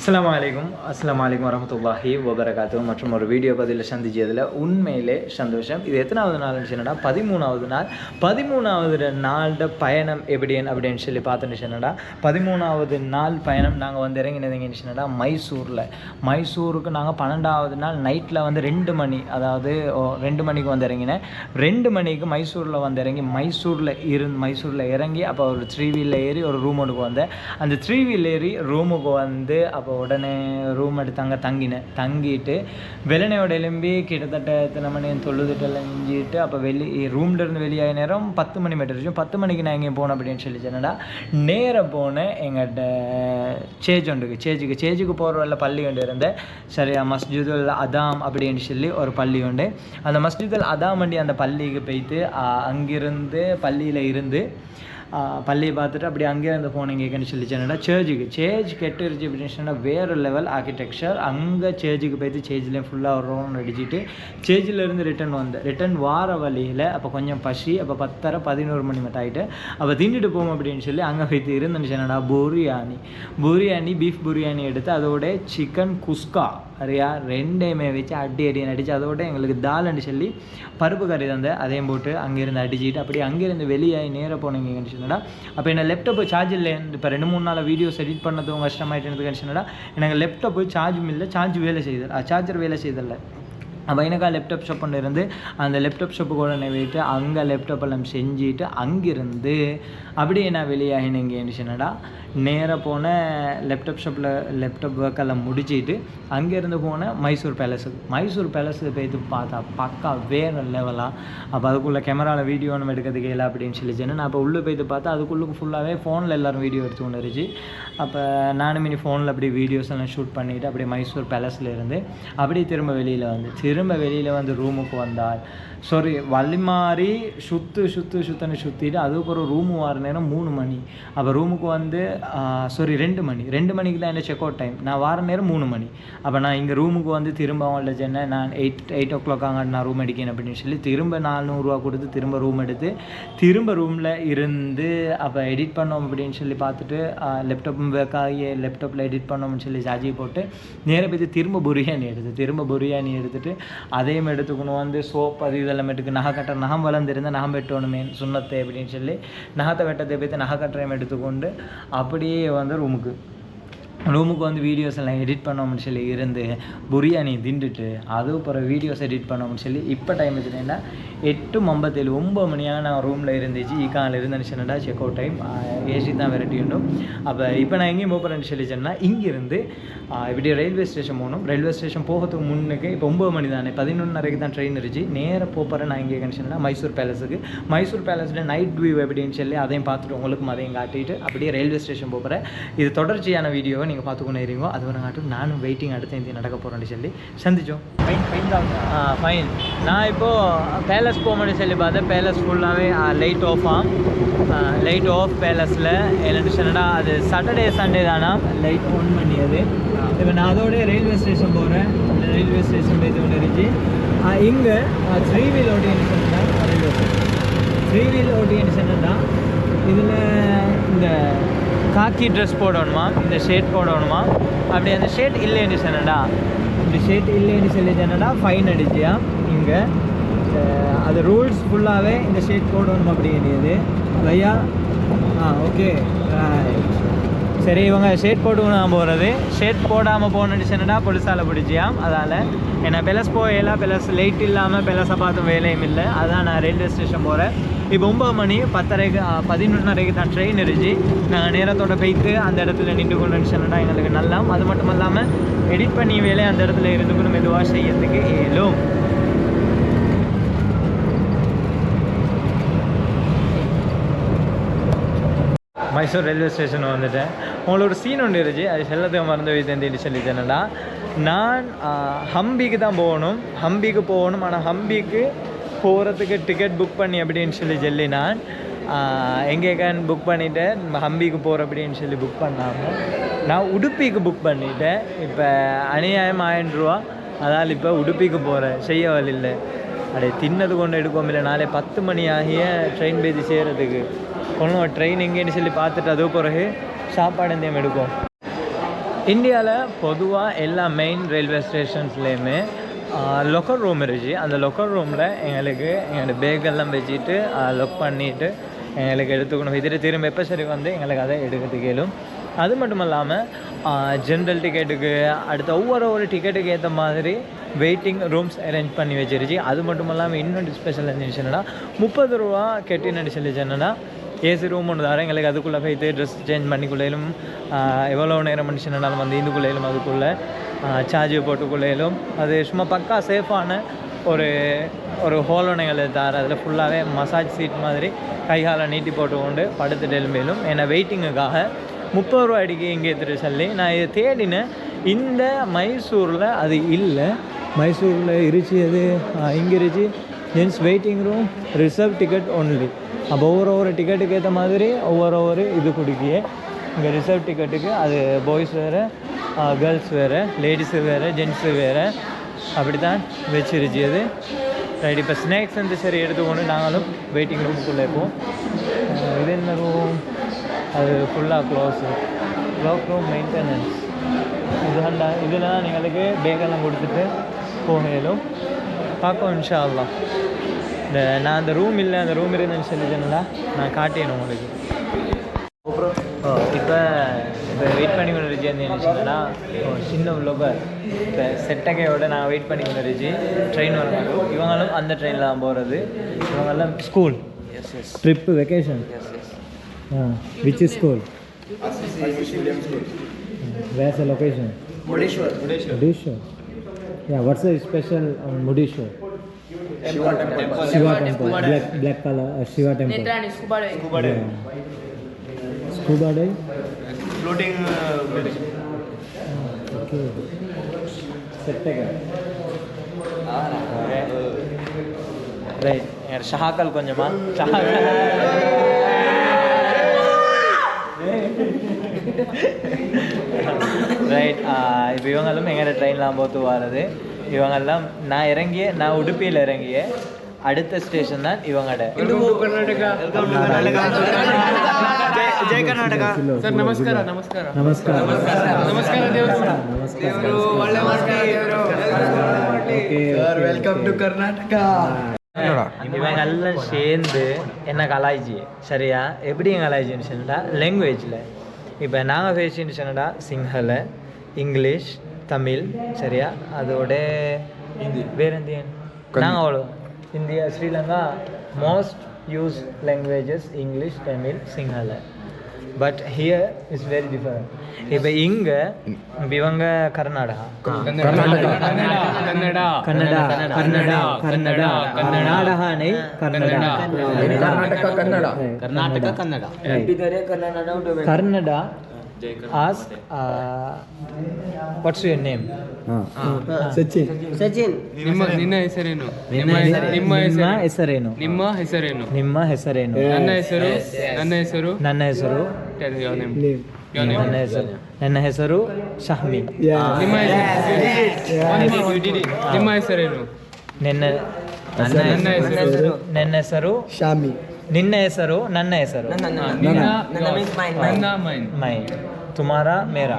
அஸ்லாம் வலைக்கும் அஸ்லாம் வலைக்கும் வரமத்துல்லாஹி வபரகாத்து மற்றும் ஒரு வீடியோ பதிவில் சந்திச்சதில் உண்மையிலே சந்தோஷம். இது எத்தனாவது நாள்னு சொன்னடா பதிமூணாவது நாள். பதிமூணாவது நாளோட பயணம் எப்படின்னு அப்படின்னு சொல்லி பார்த்துன்னு சொன்னடா பதிமூணாவது நாள் பயணம் நாங்கள் வந்து இறங்கினதுங்கன்னு சொன்னடா மைசூரில். மைசூருக்கு நாங்கள் பன்னெண்டாவது நாள் நைட்டில் வந்து ரெண்டு மணி அதாவது ஓ, ரெண்டு மணிக்கு வந்து இறங்கினேன். ரெண்டு மணிக்கு மைசூரில் வந்து இறங்கி மைசூரில் இருந்து மைசூரில் இறங்கி அப்போ ஒரு த்ரீ வீலில் ஏறி ஒரு ரூமுக்கு வந்தேன். அந்த த்ரீ வீல் ஏறி ரூமுக்கு வந்து அப்போ உடனே ரூம் எடுத்து அங்கே தங்கினேன் தங்கிட்டு வெள்ளனையோட எலும்பி கிட்டத்தட்ட எத்தனை மணி தொழுதுட்டெல்லாம் இஞ்சிட்டு அப்போ வெளி ரூம்ல இருந்து வெளியாகிய நேரம் பத்து மணி மீட்டர் பத்து மணிக்கு நான் எங்கேயும் போனேன் அப்படின்னு சொல்லி சொன்னடா நேராக போனேன். எங்கள்கிட்ட சேஜ் ஒன்றுக்கு சேஜுக்கு சேஜுக்கு போகிற வழியில் பள்ளி ஒன்று இருந்தேன் சரியா மஸ்ஜிதுல் அதாம் அப்படின்னு சொல்லி ஒரு பள்ளி உண்டு. அந்த மஸ்ஜிதுல் அதாம் வண்டி அந்த பள்ளிக்கு போயிட்டு அங்கிருந்து பள்ளியில் இருந்து பள்ளியை பார்த்துட்டு அப்படியே அங்கேயே இருந்து போனீங்க கேட்கன்னு சொல்லி சொன்னா சேர்ஜுக்கு சேர்ஜ் கெட்டுருச்சு அப்படின்னு சொன்னால் வேறு லெவல் ஆர்கிடெக்சர் அங்கே சேர்ஜுக்கு போய்த்து சேர்ஜ்லேயும் ஃபுல்லாக ஒரு அடிச்சுட்டு சேர்ஜில் ரிட்டன் ரிட்டர்ன் வந்தேன் ரிட்டர்ன் வார வழியில் அப்போ கொஞ்சம் பசி அப்போ பத்தரை பதினோரு மணி மட்டும் ஆகிட்டு அப்போ தின்னுட்டு போவோம் அப்படின்னு சொல்லி அங்கே போயிட்டு இருந்துச்சு. சொன்னடா பிரியாணி பிரியாணி பீஃப் பிரியாணி எடுத்து அதோட சிக்கன் குஸ்கா சரியா? ரெண்டையுமே வச்சு அடி அடின்னு அடித்து அதோட எங்களுக்கு தால்னு சொல்லி பருப்பு கறி தந்தேன் அதையும் போட்டு அங்கேருந்து அடிச்சுட்டு அப்படியே அங்கேருந்து வெளியாகி நேராக போனீங்கன்னு சொல்லி என்னடா? அப்போ என்ன லேப்டாப் சார்ஜ் இல்லை இப்போ ரெண்டு மூணு நாள் வீடியோஸ் எடிட் பண்ணதும் கஷ்டமாயிட்டு சொன்னடா எனக்கு லேப்டாப் சார்ஜ் இல்லை சார்ஜ் வேலை செய்யுது சார்ஜர் வேலை செய்தல அப்போ எனக்கா லேப்டாப் ஷாப் ஒன்று இருந்து அந்த லேப்டாப் ஷாப்புக்கு உடனே போயிட்டு அங்கே லேப்டாப் எல்லாம் செஞ்சுட்டு அங்கிருந்து அப்படியே நான் வெளியாகினேங்கன்னு சொன்னடா நேராக போன லேப்டாப் ஷாப்பில் லேப்டாப் ஒர்க்கெல்லாம் முடிச்சுட்டு அங்கேருந்து போனேன் மைசூர் பேலஸுக்கு மைசூர் பேலஸுக்கு போயிட்டு பார்த்தா பக்கா வேறு லெவலாக அப்போ அதுக்குள்ளே கேமராவில் வீடியோ நம்ம எடுக்கிறதுக்கு இல்லை அப்படின்னு சொல்லி நான் அப்போ உள்ளே போயிட்டு பார்த்தா அதுக்குள்ளுக்கு ஃபுல்லாகவே ஃபோனில் எல்லாரும் வீடியோ எடுத்து கொண்டு இருந்துச்சு அப்போ நானும் இனி ஃபோனில் அப்படியே வீடியோஸ் எல்லாம் ஷூட் பண்ணிவிட்டு அப்படியே மைசூர் பேலஸில் இருந்து அப்படியே திரும்ப வெளியில் வந்து திரும்ப வெளியில் வந்து ரூமுக்கு வந்தால் சாரி வழி மாறி சுற்று சுற்று சுத்தன்னு சுற்றிட்டு அதுக்கு ஒரு ரூமு வர நேரம் மூணு மணி. அப்போ ரூமுக்கு வந்து சாரி ரெண்டு மணி. ரெண்டு மணிக்கு தான் என்ன செக் அவுட் டைம் நான் வார நேரம் மூணு மணி. அப்போ நான் இங்கே ரூமுக்கு வந்து திரும்ப அவங்கள்ட்ட சொன்னேன் நான் எயிட் எயிட் ஓ கிளாக் அங்கே நான் ரூம் எடுக்கேன் அப்படின்னு சொல்லி திரும்ப நானூறுரூவா கொடுத்து திரும்ப ரூம் எடுத்து திரும்ப ரூமில் இருந்து அப்போ எடிட் பண்ணோம் அப்படின்னு சொல்லி பார்த்துட்டு லேப்டாப்பும் ஒர்க் ஆகி லேப்டாப்பில் எடிட் பண்ணோம்னு சொல்லி சார்ஜி போட்டு நேராக போய் திரும்ப பிரியாணி எடுத்து திரும்ப பிரியாணி எடுத்துட்டு அதையும் எடுத்துக்கணும். வந்து சோப் அது இதெல்லாம் எடுக்கு நகை கட்ட நகம் வளர்ந்துருந்தால் நகம் வெட்டணுமே சுண்ணத்தை அப்படின்னு சொல்லி நகத்தை வெட்டத்தை போய் நகை கட்டுறையும் எடுத்துக்கொண்டு அப்படியே வந்து ரூமுக்கு ரூமுக்கு வந்து வீடியோஸ் எல்லாம் எடிட் பண்ணோம்னு சொல்லி இருந்து பிரியாணி திண்டுட்டு அது அப்புறம் வீடியோஸ் எடிட் பண்ணோம்னு சொல்லி இப்போ டைம் வச்சுட்டேன்னா எட்டு ஐம்பத்தேழு ஒம்பது மணியாக நான் ரூமில் இருந்துச்சு ஈக்கானில் இருந்தேன்னு சொன்னடா செக் அவுட் டைம் ஏசி தான் வெரைட்டி உண்டும். அப்போ இப்போ நான் எங்கேயும் போகிறேன்னு சொல்லி சொன்னால் இங்கேருந்து இப்படி ரயில்வே ஸ்டேஷன் போகணும். ரயில்வே ஸ்டேஷன் போகிறதுக்கு முன்னுக்கு இப்போ ஒம்பது மணி தானே பதினொன்றரைக்கு தான் ட்ரெயின் இருந்துச்சு. நேராக போகிறேன் நான் எங்கே சொன்னால் மைசூர் பேலஸுக்கு மைசூர் பேலஸில் நைட் வியூ எப்படின்னு சொல்லி அதையும் பார்த்துட்டு உங்களுக்கும் அதையும் காட்டிட்டு அப்படியே ரயில்வே ஸ்டேஷன் போகிறேன் இது தொடர்ச்சியான வீடியோவை நீங்கள் பார்த்துக்கொண்டே இருக்கீங்க அது வரங்காட்டும் நானும் வெயிட்டிங் அடுத்து இந்த நடக்க போகிறேன்னு சொல்லி சந்திச்சோம். ஃபைன் ஃபைன் தான். ஃபைன் நான் இப்போது பேலஸ் போகணும்னு சொல்லி பார்த்தேன். பேலஸ் ஃபுல்லாகவே லைட் ஆஃப் ஆம் லைட் ஆஃப் பேலஸில் என்னென்னு சொன்னடா அது சாட்டர்டே சண்டே தானா? லைட் ஆன் பண்ணியது. இப்போ நான் அதோட ரயில்வே ஸ்டேஷன் போகிறேன் ரயில்வே ஸ்டேஷன் போய் ஒன்று இருந்துச்சு இங்கே த்ரீ வீல் ஓட்டின்னு சொன்னேன். ரயில்வே ஸ்டேஷன் த்ரீ வீல் ஓட்டின்னு சொன்னதா இதில் இந்த காக்கி ட்ரெஸ் போடணுமா? இந்த ஷேர்ட் போடணுமா? அப்படி அந்த ஷேர்ட் இல்லைன்னு சொன்னடா இப்படி ஷர்ட் இல்லைன்னு சொல்லி சொன்னடா ஃபைன் அடிச்சியா? இங்கே அது ரூல்ஸ் ஃபுல்லாகவே இந்த ஷர்ட் போடணும் அப்படிங்கிறது ஐயா ஆ ஓகே சரி இவங்க ஷேட் போட்டு நான் போகிறது ஷேட் போடாமல் போனடிச்சுன்னா பொலிசால் பிடிச்சியாம்? அதால் ஏன்னா பெலஸ் போயெல்லாம் பெலஸ் லைட் இல்லாமல் பெலஸை பார்த்து வேலையும் இல்லை. அதான் நான் ரயில்வே ஸ்டேஷன் போகிறேன் இப்போ ஒம்பது மணி பத்தரைக்கு பதினொன்றரைக்கு தான் ட்ரெயின் இருந்துச்சு. நாங்கள் நேரத்தோட போய்த்து அந்த இடத்துல நின்று கொண்டு சொன்னடா எங்களுக்கு நல்லா அது மட்டும் இல்லாமல் எடிட் பண்ணி வேலை அந்த இடத்துல இருந்துக்கணும் மெதுவாக செய்யறதுக்கு ஏலும். மைசூர் ரயில்வே ஸ்டேஷன் வந்துட்டேன். உங்களோட சீன் ஒன்று இருந்துச்சு அது செல்லத்துக்கு மறந்து வைத்தேன் சொல்லி சொன்னேன்டா நான் ஹம்பிக்கு தான் போகணும். ஹம்பிக்கு போகணும். ஆனால் ஹம்பிக்கு போகிறதுக்கு டிக்கெட் புக் பண்ணி அப்படின்னு சொல்லி சொல்லி நான் எங்கேக்கான்னு புக் பண்ணிவிட்டேன் ஹம்பிக்கு போகிற அப்படின்னு சொல்லி புக் பண்ணாமல் நான் உடுப்பிக்கு புக் பண்ணிவிட்டேன் இப்போ அநியாயம் ஆயிரம் ரூபா. அதால் இப்போ உடுப்பிக்கு போகிறேன் செய்ய வழியில் அப்படியே தின்னது கொண்டு எடுக்கோம் இல்லை நாளை பத்து மணி ஆகிய ட்ரெயின் பேசி செய்கிறதுக்கு ஒன்றும் ட்ரெயின் எங்கேன்னு சொல்லி பார்த்துட்டு அது பிறகு சாப்பாடு எந்தையும் எடுக்கும் இந்தியாவில் பொதுவாக எல்லா மெயின் ரயில்வே ஸ்டேஷன்ஸ்லேயுமே லொக்கர் ரூம் இருந்துச்சு அந்த லொக்கர் ரூமில் எங்களுக்கு எங்களோட பேக்கெல்லாம் வச்சுட்டு லொக் பண்ணிவிட்டு எங்களுக்கு எடுத்துக்கணும். இதில் திரும்ப எப்போ சரி வந்து எங்களுக்கு அதை எடுக்கிறதுக்கு இயலும். அது மட்டும் இல்லாமல் ஜென்ரல் டிக்கெட்டுக்கு அடுத்த ஒவ்வொரு ஒரு டிக்கெட்டுக்கு ஏற்ற மாதிரி வெயிட்டிங் ரூம்ஸ் அரேஞ்ச் பண்ணி வச்சிருச்சு. அது மட்டும் இல்லாமல் இன்னொரு ஸ்பெஷல் என்னன்னா முப்பது ரூபா கெட்டின்னு என்னென்னா ஏசி ரூம் ஒன்று தரேன் எங்களுக்கு அதுக்குள்ளே போய்த்து ட்ரெஸ் சேஞ்ச் பண்ணிக்குள்ளேயும் எவ்வளோ நேரம் மனுஷனாலும் வந்து இதுக்குள்ளேயும் அதுக்குள்ளே சார்ஜ் போட்டுக்குள்ளேயும் அது சும்மா பக்கா சேஃபான ஒரு ஒரு ஹோலோனைகளை தார் அதில் ஃபுல்லாகவே மசாஜ் சீட் மாதிரி கைகால நீட்டி போட்டு கொண்டு படுத்துட்டு எழுமையிலும் என்னை வெயிட்டிங்குக்காக முப்பது ரூபா அடிக்கு இங்கே திரு சொல்லி. நான் இதை தேடினேன். இந்த மைசூரில் அது இல்லை. மைசூரில் இருச்சு அது இங்கே gents waiting room reserve ticket only அப்போ ஒவ்வொரு ஒவ்வொரு டிக்கெட்டுக்கு ஏற்ற மாதிரி ஒவ்வொரு ஒவ்வொரு இது கொடுக்கியே. இங்கே ரிசர்வ் டிக்கெட்டுக்கு அது பாய்ஸ் வேறு கேர்ள்ஸ் வேறு லேடிஸு வேறு ஜென்ஸு வேறு. அப்படி தான் வச்சிருச்சு அது ரைட் இப்போ ஸ்நாக்ஸ் வந்து சரி எடுத்துக்கொண்டு நாங்களும் வெயிட்டிங் ரூமுக்குள்ளே இருப்போம் இது என்ன ரூம் அது ஃபுல்லாக க்ளோஸு க்ளோக் ரூம் மெயின்டெனன்ஸ் இதுதான் இதில் தான் எங்களுக்கு பேக்கெல்லாம் கொடுத்துட்டு போகலும் இயலும் பார்ப்போம் இன்ஷா அல்லாஹ் இந்த நான் அந்த ரூம் இல்லை அந்த ரூம் இருந்துன்னு சொல்லி சொன்னா நான் காட்டியணும் உங்களுக்கு. இப்போ இப்போ வெயிட் பண்ணி கொண்டு இருந்துச்சு சொன்னா உள்ளப்ப இப்போ செட்டகையோட நான் வெயிட் பண்ணி கொண்டு இருந்துச்சு. ட்ரெயின் வரணும் இவங்களும் அந்த ட்ரெயினில் தான் போகிறது இவங்கெல்லாம் school trip vacation which school where's location. Mudishwar. Yeah, what's the special on Mudishwar? Shiva temple. Shiva temple. Black, black color uh, Shiva temple. Netrani scuba diving. Scuba diving. Yeah. Scuba dive? Floating uh, building. Ah, okay. செட்டக right ஷஹாக்கல் கொஞ்சமா ஷஹாக்கல் right இப்போ இவங்களும் எங்கள்ட ட்ரெயின்லாம் போத்து வர்றது இவங்கெல்லாம் நான் இறங்கிய நான் உடுப்பியில் இறங்கிய அடுத்த ஸ்டேஷன் தான் இவங்கட ಜಯ ಕರ್ನಾಟಕ ಸರ್ ನಮಸ್ಕಾರ ನಮಸ್ಕಾರ ನಮಸ್ಕಾರ ನಮಸ್ಕಾರ ದೇವರು ನಮಸ್ಕಾರ ಒಳ್ಳೆ ವೆಲ್ಕಮ್ ಟು ಕರ್ನಾಟಕ இவங்க எல்லாம் சேர்ந்து என்ன கலாய்ச்சி சரியா எப்படி கலாய்ச்சின்னு சொன்னா லாங்குவேஜில் இப்போ நாங்கள் பேசின்னு சொன்னடா சிங்கள இங்கிலீஷ் தமிழ் சரியா அதோட ஹிந்தி வேறு இந்தியன் நாங்கள் அவ்வளோ India Sri Lanka most use languages English Tamil Sinhala but here is very different இப்போ இங்கே இவங்க Karnataka Karnataka as what's your name Sachin. Sachin. ನಿಮ್ಮ ನಿನ್ನ ಹೆಸರೇನು? ನಿಮ್ಮ ಹೆಸರು- ನಿಮ್ಮ ನಿಮ್ಮ ಹೆಸರು ಹೆಸರೇನು? ನಿಮ್ಮ ಹೆಸರೇನು? ನಿಮ್ಮ ಹೆಸರೇನು? ನನ್ನ ಹೆಸರು? ನನ್ನ ಹೆಸರು? ನನ್ನ ಹೆಸರು? Tell your name. Your name. ನನ್ನ ಹೆಸರು. ನನ್ನ ಹೆಸರು ಶಹಮಿ. ನಿಮ್ಮ ಹೆಸರು? ನಿಮ್ಮ ಹೆಸರೇನು? ನಿನ್ನ ನನ್ನ ಹೆಸರು ನನ್ನ ಹೆಸರು ಶಾಮಿ ನಿನ್ನ ಹೆಸರು ನನ್ನ ಹೆಸರು. ನಿನ್ನ ನನ್ನ ಮೈನ್. ಮೈ ತುಮಾರಾ ಮೇರಾ.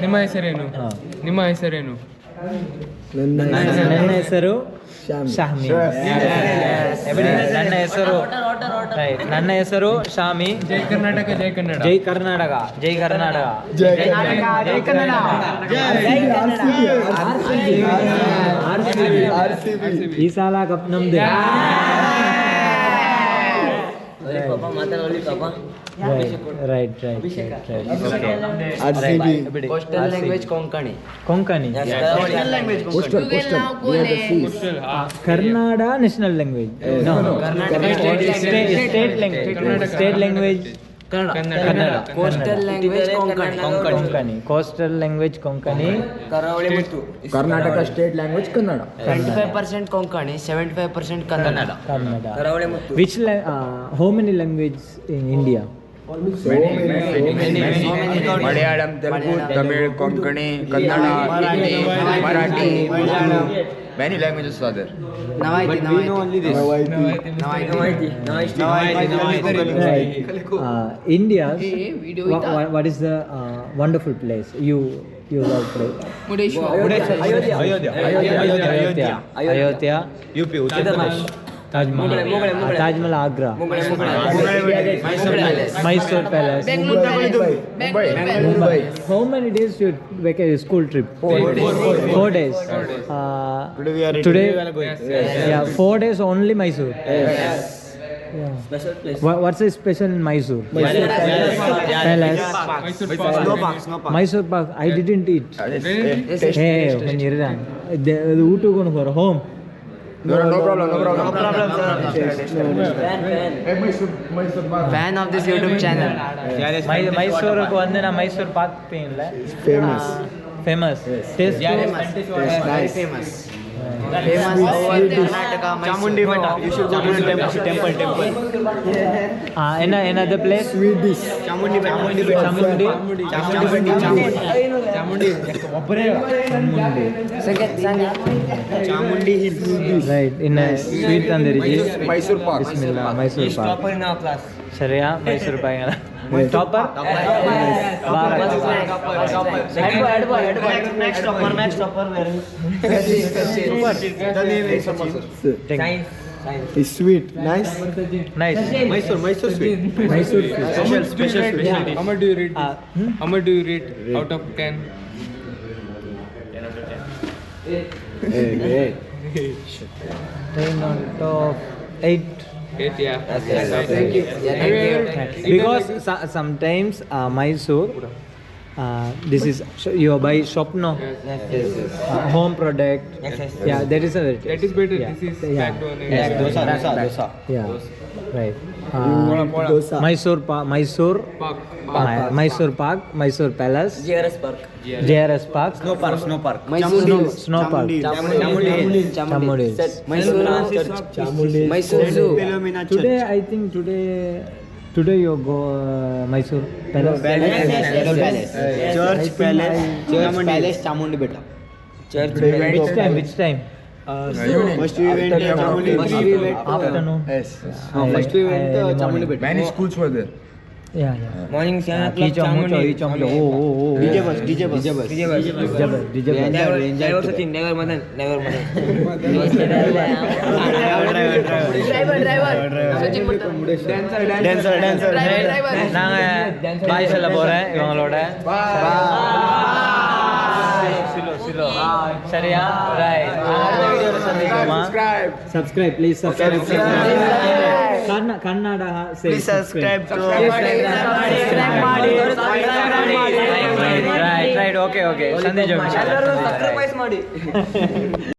ನಿಮ್ಮ ಹೆಸರೇನು? ಹಾ. ನಿಮ್ಮ ಹೆಸರೇನು? ನನ್ನ ಹೆಸರು ಶಾಮಿ. ನನ್ನ ಹೆಸರು. ನನ್ನ ಹೆಸರು ಶಾಮಿ. ಜೈ ಕರ್ನಾಟಕ ಜೈ ಕನ್ನಡ. ಜೈ ಕರ್ನಾಟಕ. ಜೈ ಕರ್ನಾಟಕ. ಜೈ ಜೈ ಕನ್ನಡ. ಈ ಸಾಲ ಕಪ್ ನಮ್ದು. ಪಾಪ ಮಾತಾಡೋಲಿ Coastal right right coastal language many language in India Malayalam Telugu Tamil Konkani Kannada Hindi Marathi many languages are there India what is the wonderful place you you love to Ayodhya Ayodhya Ayodhya Ayodhya UP Uttar Pradesh Taj Mahal. Uh, Taj Mahal Agra. Mysore Palace. Mumbai How many days you vacation school trip? Four days. Four days. Uh, today Yeah, four days only Mysore. Yes. Yeah. Special place. what's the special in Mysore? Mysore Palace. Mysore Park. Mysore Park. I didn't eat. Hey, when you're done. The ಊಟ ಕೊಂಡು ಹೋರ home no, no problem no problem fan of this YouTube channel ಮೈಸೂರಿಗೆ ಒಂದಿನ ಮೈಸೂರು ಪಾಕ್ ಇಲ್ಲ famous famous taste famous famous Karnataka Chamundi ಬೆಟ್ಟ you should go to temple temple ಏನ ಏನದ place sweet Chamundi ಬೆಟ್ಟ ಚಾಮುಂಡಿ ಚಾಮುಂಡಿ ಚಾಮುಂಡಿ ಸಂಗೀತ್ ಸಂಗೀತ್ Chamundi hills right ಇನ್ನ sweet ತಂದಿರಿಜಿ Mysore Park. Bismillah Mysore pak in our class ಸರಿಯಾ Mysore pak topper next topper next topper It's sweet, nice. Nice Mysore, Mysore sweet. Mysore Special, special, specialty. How much do you rate? Uh, hmm? How much do you rate out of 10? Eight. Eight. Ten on top. Eight. Eight, yeah. Yes. Thank you. Yeah, thank you. Because sometimes uh, Mysore Uh, this is you buy Shopno yes, yes, yes. Uh, home product. Yes, yes, yes. Yeah, that is a that is better. Yeah. This is yeah. yeah. dosa, dosa, dosa. Yeah, dosa. right. Uh, dosa. Mysore, pa- Mysore Park, Park. Uh, Mysore Park, Mysore Palace. JRS Park. JRS Park. Snow Park, Snow Park. Mysore Snow, Snow Park. Chamudi. Chamudi. Mysore Church. Mysore Zoo. Today I think today. today you go uh, Mysore Palace Church, palace. Church palace Chamundi ಬೆಟ್ಟ church which time which time First we went to Chamundi. First we went to- afternoon Yes. First we went I- Chamundi ಬೆಟ್ಟ many schools were there Morning DJ bus DJ bus DJ bus DJ bus DJ bus DJ bus driver Sachin driver Madan driver Madan driver driver Sachin dancer dancer dancer driver நாங்க bye சொல்ல போறேன் இவங்களோட சரியா right subscribe subscribe please subscribe Kannada ಹಾ ಮಾಡಿ right okay okay ಸಂದೇಶ subscribe ಮಾಡಿ.